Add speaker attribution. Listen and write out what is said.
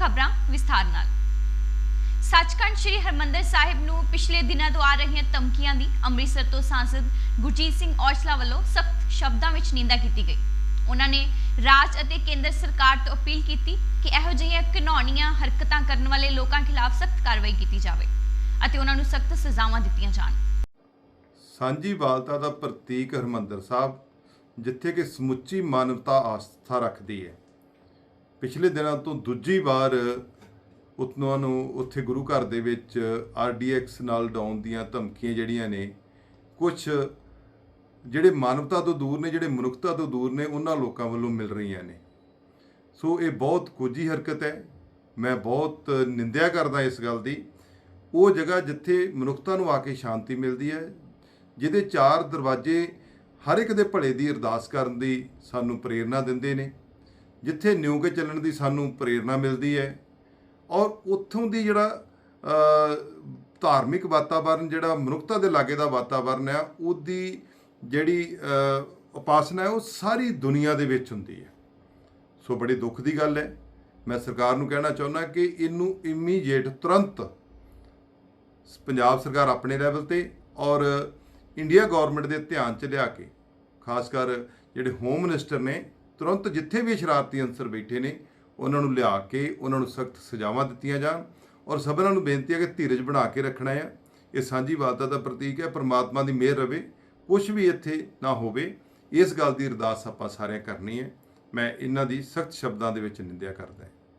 Speaker 1: ਖਬਰਾਂ ਵਿਸਥਾਰ ਨਾਲ। ਸੱਚਖੰਡ ਸ੍ਰੀ ਹਰਮੰਦਰ ਸਾਹਿਬ ਨੂੰ ਪਿਛਲੇ ਦਿਨਾਂ ਤੋਂ ਆ ਰਹੀਆਂ ਧਮਕੀਆਂ ਦੀ ਅੰਮ੍ਰਿਤਸਰ ਤੋਂ ਸਾਂਸਦ ਗੁਰਜੀਤ ਸਿੰਘ ਔਜਲਾ ਵੱਲੋਂ ਸਖਤ ਸ਼ਬਦਾਂ ਵਿੱਚ ਨਿੰਦਾ ਕੀਤੀ ਗਈ। ਉਹਨਾਂ ਨੇ ਰਾਜ ਅਤੇ ਕੇਂਦਰ ਸਰਕਾਰ ਤੋਂ ਅਪੀਲ ਕੀਤੀ ਕਿ ਇਹੋ ਜਿਹੀਆਂ ਘਿਨੌਣੀਆਂ ਹਰਕਤਾਂ ਕਰਨ ਵਾਲੇ ਲੋਕਾਂ ਖਿਲਾਫ ਸਖਤ ਕਾਰਵਾਈ ਕੀਤੀ ਜਾਵੇ ਅਤੇ ਉਹਨਾਂ ਨੂੰ ਸਖਤ ਸਜ਼ਾਵਾਂ ਦਿੱਤੀਆਂ ਜਾਣ।
Speaker 2: ਸਾਂਝੀ ਵਾਲਤਾ ਦਾ ਪ੍ਰਤੀਕ ਹਰਮੰਦਰ ਸਾਹਿਬ, ਜਿੱਥੇ ਕਿ ਸਮੁੱਚੀ ਮਾਨਵਤਾ ਆਸਥਾ ਰੱਖਦੀ ਹੈ। ਪਿਛਲੇ ਦਿਨਾਂ ਤੋਂ ਦੂਜੀ ਵਾਰ ਉਤਨੋਂ ਨੂੰ ਉੱਥੇ ਗੁਰੂ ਘਰ ਦੇ ਵਿੱਚ ਆਰਡੀਐਕਸ ਨਾਲ ਡਾਉਣ ਦੀਆਂ ਧਮਕੀਆਂ ਜਿਹੜੀਆਂ ਨੇ ਕੁਝ ਜਿਹੜੇ ਮਾਨਵਤਾ ਤੋਂ ਦੂਰ ਨੇ, ਜਿਹੜੇ ਮਨੁੱਖਤਾ ਤੋਂ ਦੂਰ ਨੇ, ਉਹਨਾਂ ਲੋਕਾਂ ਵੱਲੋਂ ਮਿਲ ਰਹੀਆਂ ਨੇ। ਸੋ ਇਹ ਬਹੁਤ ਕੋਝੀ ਹਰਕਤ ਹੈ। ਮੈਂ ਬਹੁਤ ਨਿੰਦਿਆ ਕਰਦਾ ਇਸ ਗੱਲ ਦੀ। ਉਹ ਜਗ੍ਹਾ ਜਿੱਥੇ ਮਨੁੱਖਤਾ ਨੂੰ ਆ ਕੇ ਸ਼ਾਂਤੀ ਮਿਲਦੀ ਹੈ, ਜਿਹਦੇ ਚਾਰ ਦਰਵਾਜ਼ੇ ਹਰ ਇੱਕ ਦੇ ਭਲੇ ਦੀ ਅਰਦਾਸ ਕਰਨ ਦੀ ਸਾਨੂੰ ਪ੍ਰੇਰਣਾ ਦਿੰਦੇ ਨੇ। ਜਿੱਥੇ ਨਿਉਗੇ ਚੱਲਣ ਦੀ ਸਾਨੂੰ ਪ੍ਰੇਰਣਾ ਮਿਲਦੀ ਹੈ ਔਰ ਉੱਥੋਂ ਦੀ ਜਿਹੜਾ ਧਾਰਮਿਕ ਵਾਤਾਵਰਨ, ਜਿਹੜਾ ਮਨੁੱਖਤਾ ਦੇ ਲਾਗੇ ਦਾ ਵਾਤਾਵਰਨ ਹੈ, ਉਹਦੀ ਜਿਹੜੀ ਉਪਾਸਨਾ ਹੈ, ਉਹ ਸਾਰੀ ਦੁਨੀਆ ਦੇ ਵਿੱਚ ਹੁੰਦੀ ਹੈ। ਸੋ ਬੜੇ ਦੁੱਖ ਦੀ ਗੱਲ ਹੈ। ਮੈਂ ਸਰਕਾਰ ਨੂੰ ਕਹਿਣਾ ਚਾਹੁੰਦਾ ਕਿ ਇਹਨੂੰ ਇਮੀਡੀਏਟ ਤੁਰੰਤ ਪੰਜਾਬ ਸਰਕਾਰ ਆਪਣੇ ਲੈਵਲ ਤੇ ਔਰ ਇੰਡੀਆ ਗਵਰਨਮੈਂਟ ਦੇ ਧਿਆਨ 'ਚ ਲਿਆ ਕੇ, ਖਾਸ ਕਰ ਜਿਹੜੇ ਹੋਮ ਮਿਨਿਸਟਰ ਨੇ ਤੁਰੰਤ ਜਿੱਥੇ ਵੀ ਸ਼ਰਾਰਤੀ ਅੰਸਰ ਬੈਠੇ ਨੇ, ਉਹਨਾਂ ਨੂੰ ਲਿਆ ਕੇ, ਉਹਨਾਂ ਨੂੰ ਸਖਤ ਸਜ਼ਾਵਾਂ ਦਿੱਤੀਆਂ ਜਾਣ ਔਰ ਸਭਨਾਂ ਨੂੰ ਬੇਨਤੀ ਹੈ ਕਿ ਧੀਰਜ ਬਣਾ ਕੇ ਰੱਖਣਾ ਹੈ। ਇਹ ਸਾਂਝੀ ਵਾਲਤਾ ਦਾ ਪ੍ਰਤੀਕ ਹੈ, ਪ੍ਰਮਾਤਮਾ ਦੀ ਮਿਹਰ ਰਵੇ ਕੁਝ ਵੀ ਇੱਥੇ ਨਾ ਹੋਵੇ, ਇਸ ਗੱਲ ਦੀ ਅਰਦਾਸ ਆਪਾਂ ਸਾਰਿਆਂ ਕਰਨੀ ਹੈ। ਮੈਂ ਇਹਨਾਂ ਦੀ ਸਖਤ ਸ਼ਬਦਾਂ ਦੇ ਵਿੱਚ ਨਿੰਦਿਆ ਕਰਦਾ ਹਾਂ।